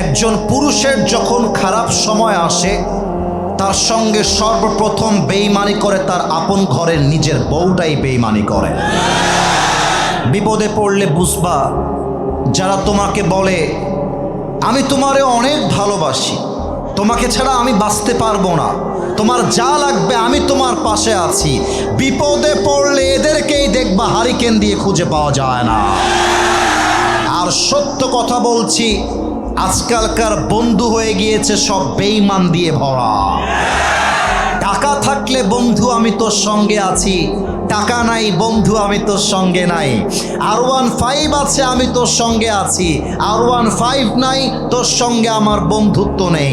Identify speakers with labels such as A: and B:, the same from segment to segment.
A: একজন পুরুষের যখন খারাপ সময় আসে, তার সঙ্গে সর্বপ্রথম বেইমানি করে তার আপন ঘরের নিজের বউটাই বেইমানি করে। বিপদে পড়লে বুঝবা, যারা তোমাকে বলে, আমি তোমারে অনেক ভালোবাসি, তোমাকে ছাড়া আমি বাঁচতে পারব না, তোমার যা লাগবে আমি তোমার পাশে আছি, বিপদে পড়লে এদেরকেই দেখবা হারিকেন দিয়ে খুঁজে পাওয়া যায় না। আর সত্য কথা বলছি আজকালকার বন্ধু হয়ে গিয়েছে সব বেইমান দিয়ে ভরা। টাকা থাকলে বন্ধু আমি তোর সঙ্গে আছি, টাকা নাই, বন্ধু আমি তোর সঙ্গে নাই। আর ওয়ান ফাইভ আছে, আমি তোর সঙ্গে আছি আর ওয়ান ফাইভ নাই, তোর সঙ্গে আমার বন্ধুত্ব নেই।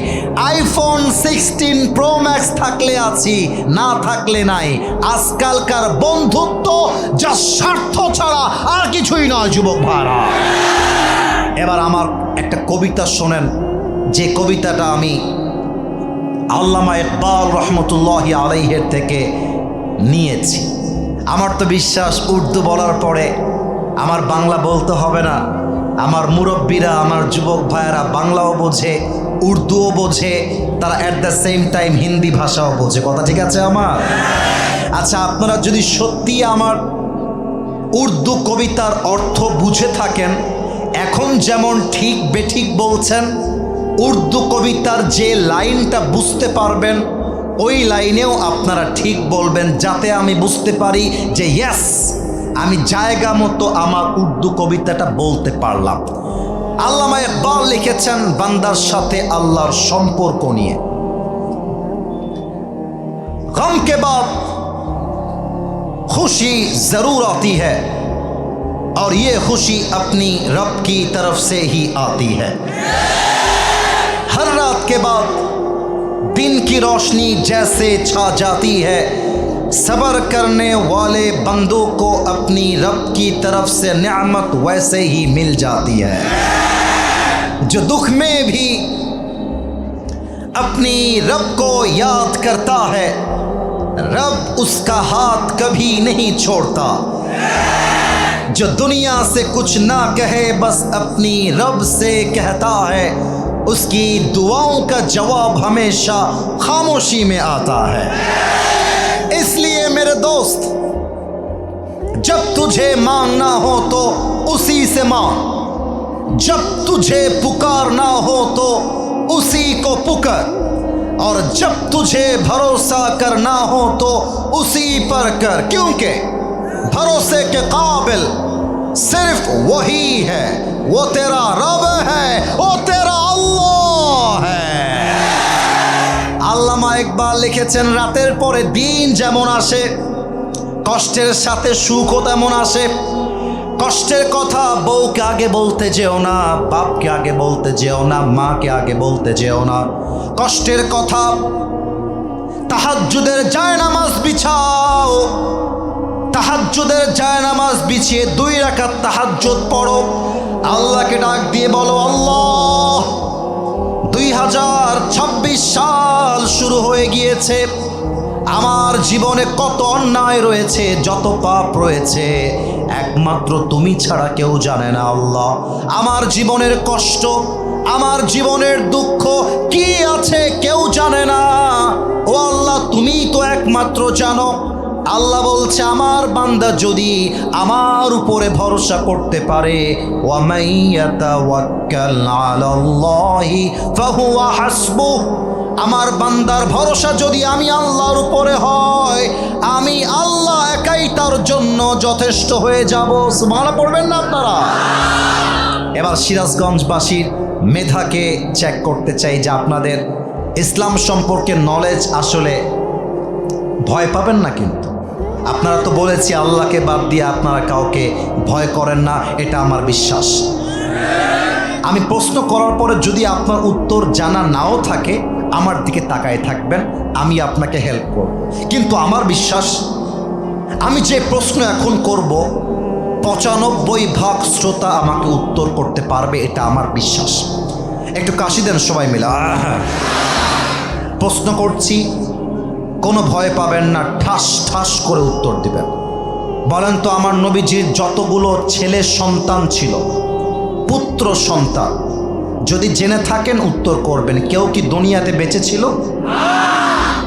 A: আইফোন সিক্সটিন প্রো ম্যাক্স থাকলে আছি, না থাকলে নাই। আজকালকার বন্ধুত্ব যা স্বার্থ ছাড়া আর কিছুই নয়, যুবক ভাড়া এবার আমার একটা কবিতা শোনেন। যে কবিতাটা আমি আল্লামা ইকবাল রহমতুল্লাহ আলাইহের থেকে নিয়েছি। আমার তো বিশ্বাস, উর্দু বলার পরে আমার বাংলা বলতে হবে না। আমার মুরব্বীরা, আমার যুবক ভাইয়েরা বাংলাও বোঝে, উর্দুও বোঝে, তারা at the same time Hindi ভাষাও বোঝে। কথা ঠিক আছে আমার? আচ্ছা আপনারা যদি সত্যি আমার উর্দু কবিতার অর্থ বুঝে থাকেন এখন যেমন ঠিক বেঠিক বলছেন, উর্দু কবিতার যে লাইনটা বুঝতে পারবেন, ওই লাইনেও আপনারা ঠিক বলবেন, যাতে আমি বুঝতে পারি যে ইয়াস আমি জায়গা মতো আমার উর্দু কবিতাটা বলতে পারলাম। আল্লামা ইকবাল লিখেছেন, বান্দার সাথে আল্লাহর সম্পর্ক নিয়ে। গম কে বাদ খুশি জরুর আতি হ্যাঁ اور یہ خوشی اپنی رب کی طرف سے ہی آتی ہے۔ ہر رات کے بعد دن کی روشنی جیسے چھا جاتی ہے۔ صبر کرنے والے بندوں کو اپنی رب کی طرف سے نعمت ویسے ہی مل جاتی ہے۔ جو دکھ میں بھی اپنی رب کو یاد کرتا ہے، رب اس کا ہاتھ کبھی نہیں چھوڑتا۔ जो दुनिया से कुछ ना कहे, बस अपनी रब से कहता है। उसकी दुआओं का जवाब हमेशा खामोशी में आता है। इसलिए मेरे दोस्त, जब तुझे मांगना हो तो उसी से मांग। जब तुझे पुकारना हो तो उसी को पुकार। और जब तुझे भरोसा करना हो तो उसी पर कर। क्योंकि भरोसे के काबिल सिर्फ वही है वो तेरा रब है वो तेरा अल्लाह है আল্লামা ইকবাল লিখেছেন রাতের পরে দিন যেমন আসে কষ্টের সাথে সুখও তেমন আসে কষ্টের কথা বউকে আগে বলতে যেও না বাপকে আগে বলতে যেও না মাকে আগে বলতে যেও না কষ্টের কথা তাহাজ্জুদের যায় নামাজ বিছাও তাহাজ্জুদের যায় নামাজ বিছিয়ে দুই রাকাত তাহাজ্জুদ পড়ো। আল্লাহকে ডাক দিয়ে বলো, আল্লাহ, দুই হাজার ছাব্বিশ সাল শুরু হয়ে গিয়েছে। আমার জীবনে কত অন্যায় রয়েছে, যত পাপ রয়েছে, একমাত্র তুমি ছাড়া কেউ জানে না, আল্লাহ। আমার জীবনের কষ্ট, আমার জীবনের দুঃখ কি আছে কেউ জানে না। ও আল্লাহ তুমি তো একমাত্র জানো। আল্লাহ বলছে, আমার বান্দা যদি আমার উপরে ভরসা করতে পারে আমার বান্দার ভরসা যদি আমি আল্লাহর উপরে হয়, আমি আল্লাহ একাই তার জন্য যথেষ্ট হয়ে যাব। সুবহানাল্লাহ পড়বেন না আপনারা? এবার সিরাজগঞ্জবাসীর মেধাকে চেক করতে চাই যে আপনাদের ইসলাম সম্পর্কে নলেজ আসলে ভয় পাবেন না কিন্তু। আপনারা তো বলেছি, আল্লাহকে বাদ দিয়ে আপনারা কাউকে ভয় করেন না, এটা আমার বিশ্বাস। আমি প্রশ্ন করার পরে যদি আপনার উত্তর জানা নাও থাকে, আমার দিকে তাকায় থাকবেন, আমি আপনাকে হেল্প করব। কিন্তু আমার বিশ্বাস, আমি যে প্রশ্ন এখন করব, পঁচানব্বই ভাগ শ্রোতা আমাকে উত্তর করতে পারবে, এটা আমার বিশ্বাস। একটু কাশি দেন সবাই মিলে! প্রশ্ন করছি কোনো ভয় পাবেন না, ঠাস ঠাস করে উত্তর দিবেন। বলেন তো, আমার নবীজির যতগুলো ছেলে সন্তান ছিল, পুত্র সন্তান, যদি জেনে থাকেন উত্তর করবেন। কেউ কি দুনিয়াতে বেঁচে ছিল?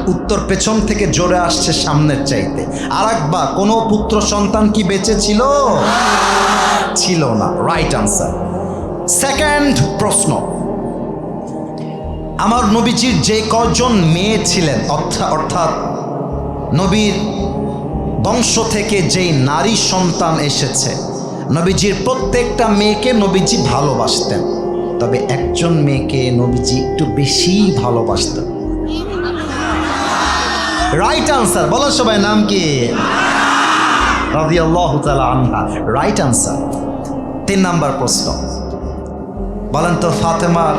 A: উত্তর পেছন থেকে জোরে আসছে সামনের চাইতে। আর একবা কোনো পুত্র সন্তান কি বেঁচে ছিল? ছিল না রাইট আনসার সেকেন্ড প্রশ্ন আমার নবীজির যে কজন মেয়ে ছিলেন অর্থাৎ অর্থাৎ নবীর বংশ থেকে যেই নারী সন্তান এসেছে, নবীজির প্রত্যেকটা মেয়েকে নবীজি ভালোবাসতেন। তবে একজন মেয়েকে নবীজি একটু বেশি ভালোবাসতেন। রাইট আনসার বলো সবাই নাম কি? আনহা। রাইট আনসার তিন নাম্বার প্রশ্ন। বলেন তো, ফাতেমার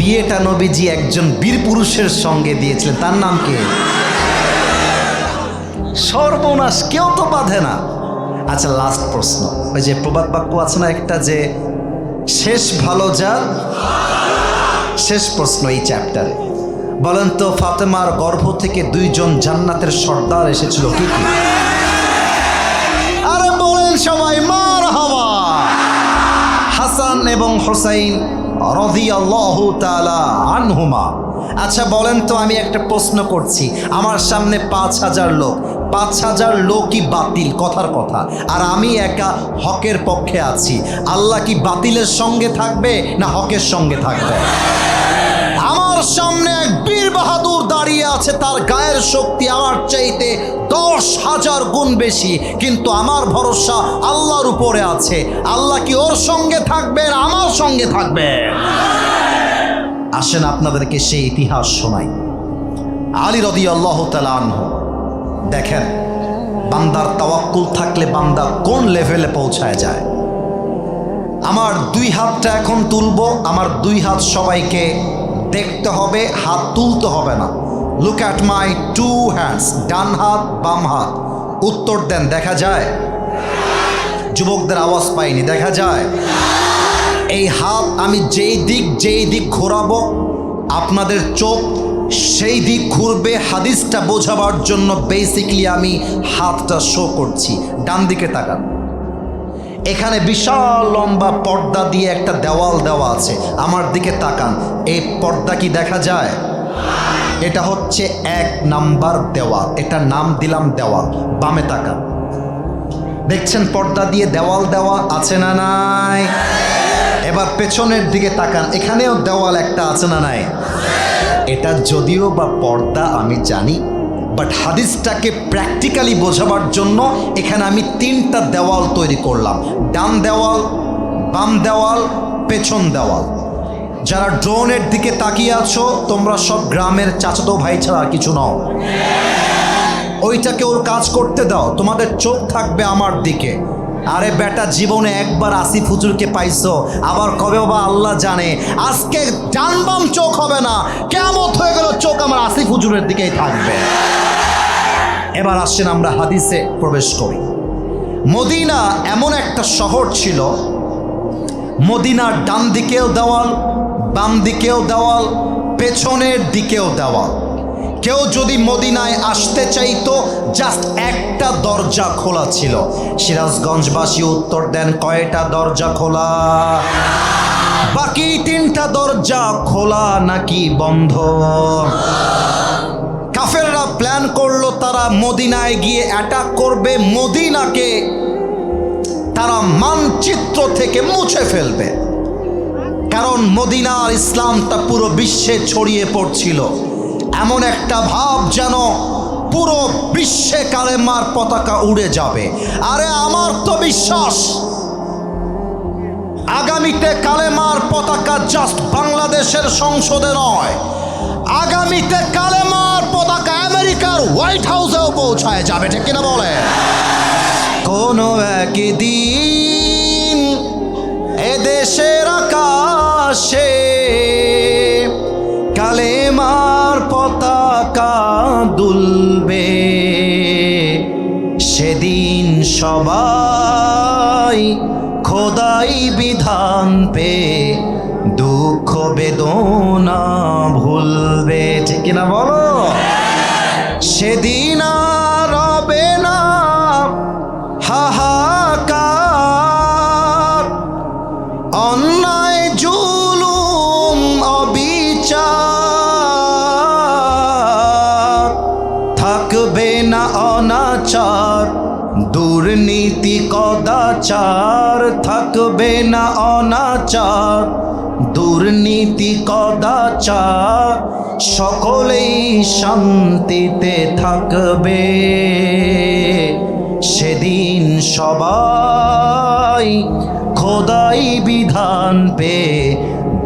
A: বিয়েটা নবীজি একজন বীর পুরুষের সঙ্গে দিয়েছিলেন। তার নাম কি? সর্বনাশ, কেউ তো বাঁধে না। আচ্ছা লাস্ট প্রশ্ন। ওই যে প্রবাদ বাক্য আছে না একটা যে, শেষ ভালো যার? শেষ প্রশ্ন এই চ্যাপ্টারে বলেন তো, ফাতেমার গর্ভ থেকে দুইজন জান্নাতের সর্দার এসেছিল, কি কি? আরে বলেন সবাই মার হাওয়া হাসান এবং হোসাইন আনহুমা। আচ্ছা বলেন তো, আমি একটা প্রশ্ন করছি। আমার সামনে পাঁচ হাজার লোক, পাঁচ হাজার লোকই বাতিল, কথার কথা। আর আমি একা হকের পক্ষে আছি। আল্লাহ কি বাতিলের সঙ্গে থাকবে না হকের সঙ্গে থাকবে? আমার সামনে এক বীর বাহাদুর দাঁড়িয়ে আছে, তার গায়ের শক্তি আমার চাইতে দশ হাজার গুণ বেশি। কিন্তু আমার ভরসা আল্লাহর উপরে আছে। আল্লাহ কি ওর সঙ্গে থাকবে সঙ্গে থাকবে। আসেন আপনাদেরকে সেই ইতিহাস শোনাই। আলী রদি আল্লাহ দেখেন, বান্দার তাওয়াক্কুল থাকলে বান্দা কোন লেভেলে পৌঁছায় যায়? আমার দুই হাতটা এখন তুলব, আমার দুই হাত সবাইকে দেখতে হবে, হাত তুলতে হবে না। Look at my two hands ডান হাত, বাম হাত। উত্তর দেন, দেখা যায়? যুবকদের আওয়াজ পাইনি, দেখা যায়? এই হাত আমি যেই দিক যেই দিক ঘোরাবো, আপনাদের চোখ সেই দিক ঘুরবে হাদিসটা বোঝাবার জন্য বেসিকলি আমি হাতটা শো করছি। ডান দিকে তাকান। এখানে বিশাল লম্বা পর্দা দিয়ে একটা দেওয়াল দেওয়া আছে। আমার দিকে তাকান। এই পর্দা কি দেখা যায়? এটা হচ্ছে এক নাম্বার দেওয়াল। এটা নাম দিলাম দেওয়াল। বামে তাকান। দেখছেন পর্দা দিয়ে দেওয়াল দেওয়া আছে না নাই? এবার পেছনের দিকে তাকান, এখানেও দেওয়াল একটা আছে না নাই? এটা যদিও বা পর্দা আমি জানি বাট হাদিসটাকে প্র্যাকটিক্যালি বোঝাবার জন্য এখানে আমি তিনটা দেওয়াল তৈরি করলাম। ডান দেওয়াল, বাম দেওয়াল, পেছন দেওয়াল। যারা ড্রোনের দিকে তাকিয়ে আছো, তোমরা সব গ্রামের চাচাতো ভাই ছাড়া আর কিছু নও। ওইটাকে ওর কাজ করতে দাও, তোমাদের চোখ থাকবে আমার দিকে। আরে বেটা, জীবনে একবার আসিফ হুজুরকে পাইছো। আবার কবে বা আল্লাহ জানে? আজকে জানবাম চোখ হবে না। কেমত হয়ে গেল, চোখ আমার আসিফ হুজুরের দিকেই থাকবে। এবার আসছেন আমরা হাদিসে প্রবেশ করি। মদিনা এমন একটা শহর ছিল। মদিনার ডান দিকেও দেওয়াল, বাম দিকেও দেওয়াল, পেছনের দিকেও দেওয়াল। কেউ যদি মদিনায় আসতে চাইতো জাস্ট একটা দরজা খোলা ছিল। সিরাজগঞ্জবাসী উত্তর দেন, কয়টা দরজা খোলা? বাকি তিনটা দরজা খোলা নাকি বন্ধ? কাফেররা প্ল্যান করল, তারা মদিনায় গিয়ে অ্যাটাক করবে, মদিনাকে তারা মানচিত্র থেকে মুছে ফেলবে। কারণ মদিনার ইসলামটা পুরো বিশ্বে ছড়িয়ে পড়ছিল। এমন একটা ভাব যেন পুরো বিশ্বে কালেমার পতাকা উড়ে যাবে। আরে আমার তো বিশ্বাস, আগামীতে কালেমার পতাকা জাস্ট বাংলাদেশের সংসদে নয়। আগামীতে কালেমার পতাকা আমেরিকার হোয়াইট হাউসেও পৌঁছায় যাবে, ঠিক কিনা বলে কোনো একদিন এদেশের আকাশে দুলবে সেদিন সবাই খোদাই বিধান পে কদাচার সকলেই শান্তিতে থাকবে। সেদিন সবাই খোদাই বিধান পে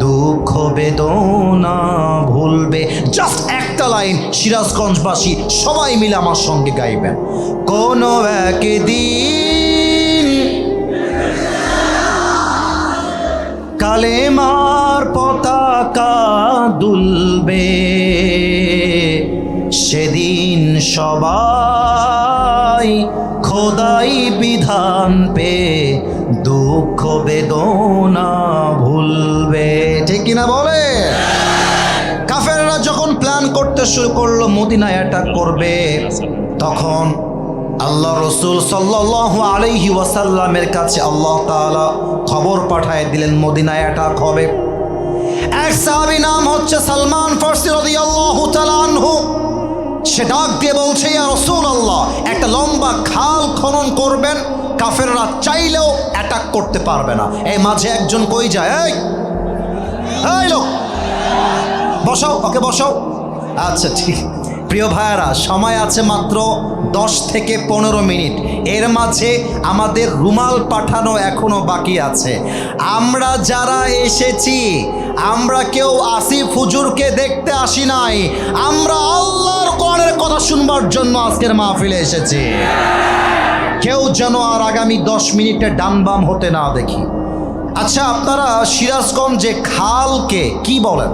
A: দুঃখ বেদনা ভুলবে। জাস্ট একটা লাইন, সিরাজগঞ্জবাসী, সবাই মিলে আমার সঙ্গে গাইবেন। কোনো একদিন পতাকা দুলবে। সেদিন সবাই খোদাই বিধান পে দুঃখ বেদনা ভুলবে। ঠিক কিনা বলে? কাফেররা যখন প্ল্যান করতে শুরু করল, মদিনায় অ্যাটাক করবে, তখন আল্লাহ রসুল সাল্লাল্লাহু আলাইহি ওয়াসাল্লামের কাছে আল্লাহ তালা খবর পাঠায় দিলেন, মদিনায় অ্যাটাক হবে। এক সাহাবি নাম হচ্ছে সালমান ফার্সি রাদিয়াল্লাহু তাআলা আনহু। সে ডাক দিয়ে বলছে, ইয়া আল্লাহ একটা লম্বা খাল খনন করবেন, কাফেররা চাইলেও অ্যাটাক করতে পারবে না। এই মাঝে একজন কই যায়? এই বসাও, ওকে বসাও। আচ্ছা ঠিক। প্রিয় ভাইয়ারা, সময় আছে মাত্র দশ থেকে পনেরো মিনিট। এর মাঝে আমাদের রুমাল পাঠানো এখনও বাকি আছে। আমরা যারা এসেছি, আমরা কেউ আসিফ হুজুরকে দেখতে আসি নাই। আমরা আল্লাহর কোরআনের কথা শুনবার জন্য আজকের মাহফিলে এসেছি। কেউ যেন আর আগামী দশ মিনিটে ডান বাম হতে না দেখি। আচ্ছা আপনারা সিরাজগঞ্জে খালকে কি বলেন?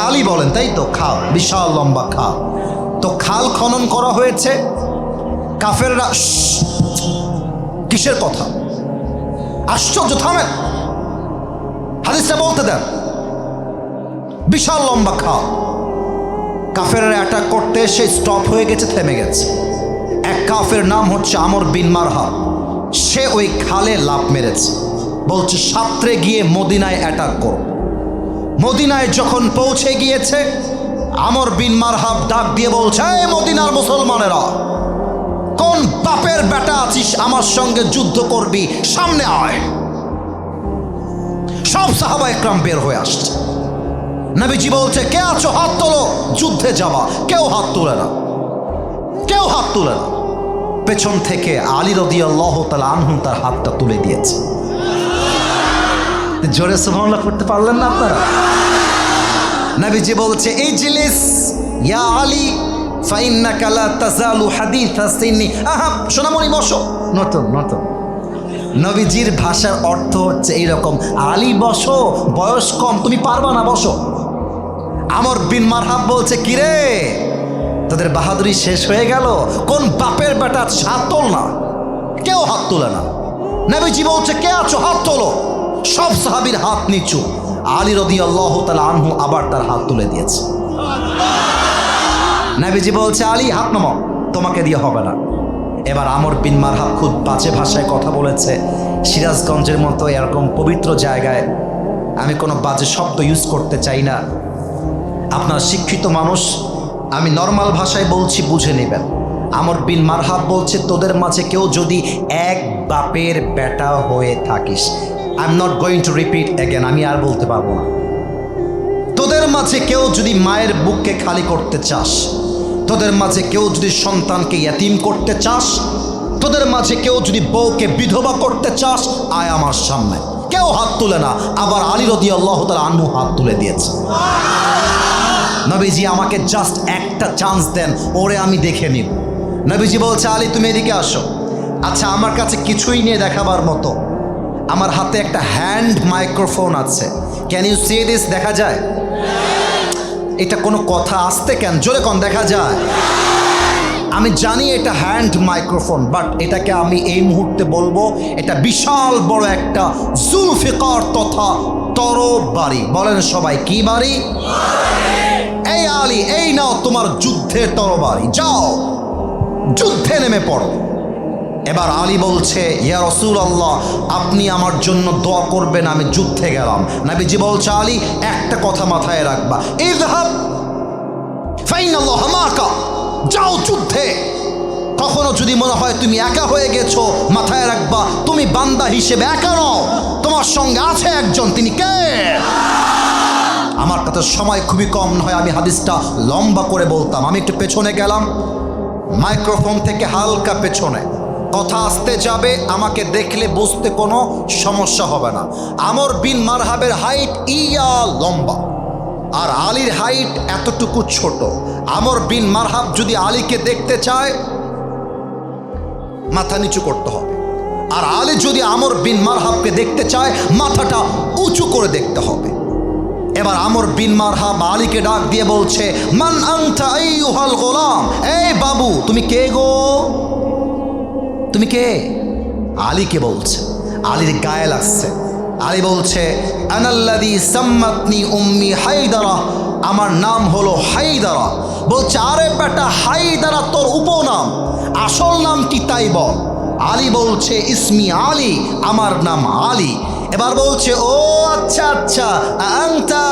A: খালই বলেন, তাই তো? খাল, বিশাল লম্বা খাল। তো খাল খনন করা হয়েছে কাফেররা কিসের কথা? আশ্চর্য, থামেন। হাদিসটা বলতে দেন। বিশাল লম্বা খাল। কাফেররা অ্যাটাক করতে এসে স্টপ হয়ে গেছে, থেমে গেছে। এক কাফের নাম হচ্ছে আমর বিন মারহা সে ওই খালে লাভ মেরেছে। বলছে, সাত্রে গিয়ে মদিনায় অ্যাটাক করো। মদিনায় যখন পৌঁছে গিয়েছে, আমর বিন মারহাব ডাক দিয়ে বলছে, এই মদিনার মুসলমানেরা, কোন বাপের বেটা আছিস আমার সঙ্গে যুদ্ধ করবি? সামনে আয়। সব সাহাবা একরাম বের হয়ে আসছে। নবীজি বলছে, কে আছো? হাত তোলো, যুদ্ধে যাওয়া কেউ হাত তুলে না। কেউ হাত তুলে না। পেছন থেকে আলী রদি আল্লাহ তালা আনহুন তার হাতটা তুলে দিয়েছে। জোরে সুবহানাল্লাহ, করতে পারলেন না আপনারা? নবীজি বলছে এই জিলিস ইয়া আলী ফাইন্নাকা লা তাজালু হাদিথা সিন্নি। আহা সোনামণি বসো। নতুন নতুন। নবীজির ভাষার অর্থ হচ্ছে এইরকম আলী বসো বয়স কম তুমি পারবা না বসো। আমর বিন মারহাব বলছে কিরে তোদের বাহাদুরি শেষ হয়ে গেল কোন বাপের বেটা হাত তোল না কেউ হাত তোলে না। নবীজি বলছে কে আছো হাত তোলো। সব সাহাবীর হাত নিচু। আলী রদি আল্লাহ তালা আনহু আবার তার হাত তুলে দিয়েছে। নবীজি বলছে, আলী, হাত নামাও, তোমাকে দিয়ে হবে না। এবার আমর বিন মারহাব খুব বাজে ভাষায় কথা বলেছে, সিরাজগঞ্জের মতো এরকম পবিত্র জায়গায় আমি কোনো বাজে শব্দ ইউজ করতে চাই না। আপনার শিক্ষিত মানুষ, আমি নর্মাল ভাষায় বলছি, বুঝে নেবেন। আমর বিন মারহাব বলছে, তোদের মাঝে কেউ যদি এক বাপের বেটা হয়ে থাকিস I am not going to repeat again আমি আর বলতে পারব না। তোদের মাঝে কেউ যদি মায়ের বুককে খালি করতে চাস, তোদের মাঝে কেউ যদি সন্তানকে ইয়াতিম করতে চাস, তোদের মাঝে কেউ যদি বউকে বিধবা করতে চাস, আয় আমার সামনে। কেউ হাত তুলে না, আবার আলী রদি আল্লাহ তালা আনু হাত তুলে দিয়েছে। নবীজি আমাকে জাস্ট একটা চান্স দেন, ওরে আমি দেখে নিব। নবীজি বলছে, আলী তুমি এদিকে আসো। আচ্ছা আমার কাছে কিছুই নিয়ে দেখাবার মতো। আমার হাতে একটা হ্যান্ড মাইক্রোফোন আছে। ক্যান ইউ সি দিস দেখা যায়। এটা কোনো কথা আসতে কেন? জোরে কন, দেখা যায়। আমি জানি এটা হ্যান্ড মাইক্রোফোন বাট এটাকে আমি এই মুহূর্তে বলব, এটা বিশাল বড় একটা জুলফিকার তথা তরব বাড়ি। বলেন সবাই, কি বাড়ি? এই আলী, এই নাও তোমার যুদ্ধের তরবারি। যাও, যুদ্ধে নেমে পড়ো। এবার আলী বলছে, ইয়া রসুল আল্লাহ আপনি আমার জন্য দোয়া করবেন, আমি যুদ্ধে গেলাম। নাবিজি বলছে, আলী, একটা কথা মাথায় রাখবা। মাকা, যাও যুদ্ধে। কখনো যদি মনে হয় তুমি একা হয়ে গেছো, মাথায় রাখবা, তুমি বান্দা হিসেবে একা নও। তোমার সঙ্গে আছে একজন, তিনি কে? আমার কাছে সময় খুবই কম, নয়, আমি হাদিসটা লম্বা করে বলতাম। আমি একটু পেছনে গেলাম, মাইক্রোফোন থেকে হালকা পেছনে। কথা আসতে যাবে, আমাকে দেখলে বুঝতে কোনো সমস্যা হবে না। আমর বিন মারহাবের হাইট ইয়া লম্বা, আর আলীর হাইট এতটুকু ছোট। আমর বিন মারহাব যদি আলীকে দেখতে চায়, মাথা নিচু করতে হবে। আর আলী যদি আমর বিন মারহাবকে দেখতে চায়, মাথাটা উঁচু করে দেখতে হবে। এবার আমর বিন মারহাব আলীকে ডাক দিয়ে বলছে, মান আংটা আইয়ুহাল গোলাম? এই বাবু, তুমি কে গো? তুমি কে? আলীকে বলছে। আলীর গায়ে লাগছে। আলী বলছে উম্মি আমার নাম হলো হাইদারা বলছে, আরে বেটা হাইদারা তোর উপনাম। আসল নাম কি তাই বল। আলী বলছে, ইসমি আলী, আমার নাম আলী। এবার বলছে, ও আচ্ছা আচ্ছা আংতা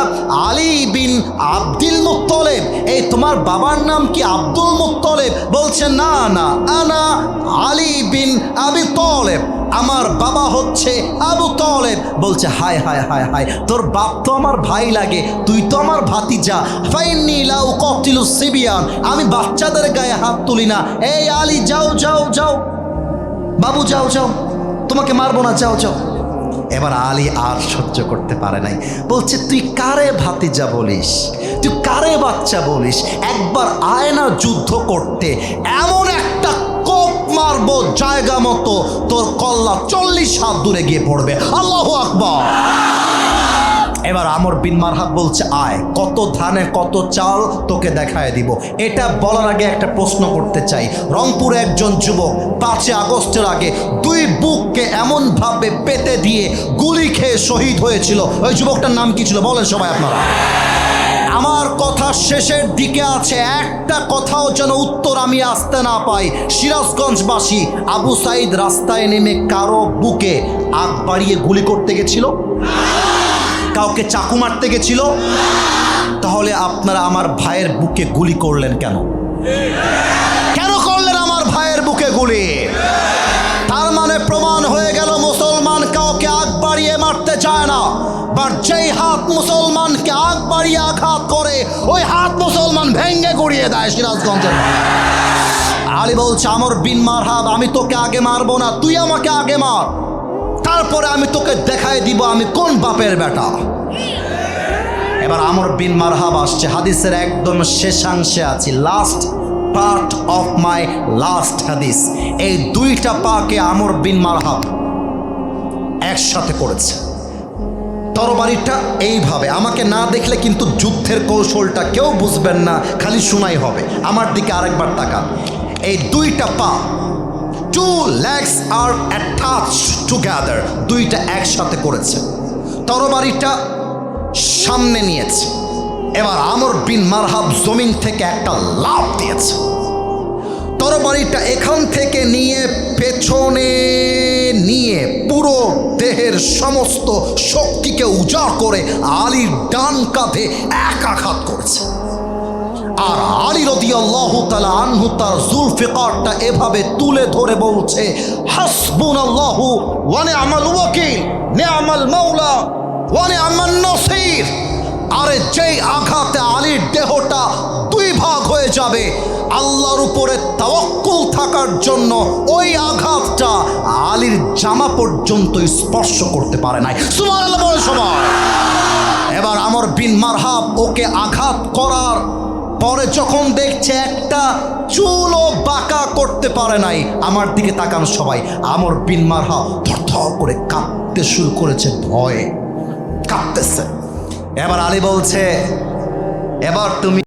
A: আলী বিন আব্দুল মুত্তলেব। এই তোমার বাবার নাম কি আব্দুল মুত্তলেব? বলছে, না না, আনা আলী বিন আবি তলেব। আমার বাবা হচ্ছে আবু তলেব। বলছে, হায় হায় হায় হায়, তোর বাপ তো আমার ভাই লাগে, তুই তো আমার ভাতিজা। ফাইন্নি লাউ কতিলু সিবিয়ান, আমি বাচ্চাদের গায়ে হাত তুলি না। এই আলী, যাও যাও যাও। বাবু, যাও যাও। তোমাকে মারবো না, যাও যাও। এবার আলী আর সহ্য করতে পারে নাই। বলছে, তুই কারে ভাতিজা বলিস? তুই কারে বাচ্চা বলিস? একবার আয় না যুদ্ধ করতে এমন একটা কোপ মারবো জায়গা মতো তোর কল্লা চল্লিশ হাত দূরে গিয়ে পড়বে। আল্লাহ আকবর। এবার আমর বিন মারহাব বলছে, আয়, কত ধানে কত চাল তোকে দেখায় দিব। এটা বলার আগে একটা প্রশ্ন করতে চাই। রংপুরে একজন যুবক পাঁচই আগস্টের আগে দুই বুককে এমনভাবে পেতে দিয়ে গুলি খেয়ে শহীদ হয়েছিল। ওই যুবকটার নাম কি ছিল বলেন সবাই আপনারা। আমার কথা শেষের দিকে আছে, একটা কথাও যেন উত্তর আমি আসতে না পাই। সিরাজগঞ্জবাসী আবু সাইদ রাস্তায় নেমে কারও বুকে আগ বাড়িয়ে গুলি করতে গেছিল? কাউকে চাকু মারতে গেছিল, তাহলে আপনারা আমার ভাইয়ের বুকে গুলি করলেন কেন? কেন করলেন আমার ভাইয়ের বুকে গুলি? তার মানে প্রমাণ হয়ে গেল মুসলমান কাউকে আগ বাড়িয়ে মারতে চায় না বাট যেই হাত মুসলমানকে আগ বাড়িয়ে আঘাত করে, ওই হাত মুসলমান ভেঙ্গে গড়িয়ে দেয় সিরাজগঞ্জের আলী বলছে, আমর বিন মারহাব, আমি তোকে আগে মারবো না, তুই আমাকে আগে মার। তারপরে আমি তোকে দেখাই দিব আমি কোন বাপের বেটা। এবার আমর বিন মারহাব আসছে, হাদিসের একদম শেষাংশে আছি last part of my last হাদিস এই দুইটা পাকে আমর বিন মারহাব একসাথে করেছে। তরবারিটা এইভাবে, আমাকে না দেখলে কিন্তু যুদ্ধের কৌশলটা কেউ বুঝবেন না, খালি শোনাই হবে। আমার দিকে আরেকবার তাকান। এই দুইটা পা two legs are attach together দুইটা একসাথে করেছে। তরবারিটা সামনে নিয়েছে। এবার আমর বিন মারহাব জমিন থেকে একটা লাভ দিয়েছে। তরবারিটা এখান থেকে নিয়ে, পেছনে নিয়ে পুরো দেহের সমস্ত শক্তিকে উজাড় করে আলীর ডান কাঁধে এক আঘাত করেছে। আর আলী রদি আল্লাহ তালা আনহু তার জুলফিকারটা এভাবে তুলে ধরে বলছে হাসবুন আল্লাহু ওয়ানে আমাল ওয়াকিল নে আমাল মাওলা ওয়ানে আমাল নসির। আরে যেই আঘাতে আলীর দেহটা দুই ভাগ হয়ে যাবে, আল্লাহর উপরে তাওয়াক্কুল থাকার জন্য ওই আঘাতটা আলীর জামা পর্যন্ত স্পর্শ করতে পারে নাই। সুবহানাল্লাহ বলে সবাই। এবার আমর বিন মারহাব ওকে আঘাত করার পরে যখন দেখছে একটা চুলও বাঁকা করতে পারে নাই, আমার দিকে তাকান সবাই। আমর বিন ধর থর করে কাঁপতে শুরু করেছে ভয়ে। কাঁপতেছে। এবার আলী বলছে, এবার তুমি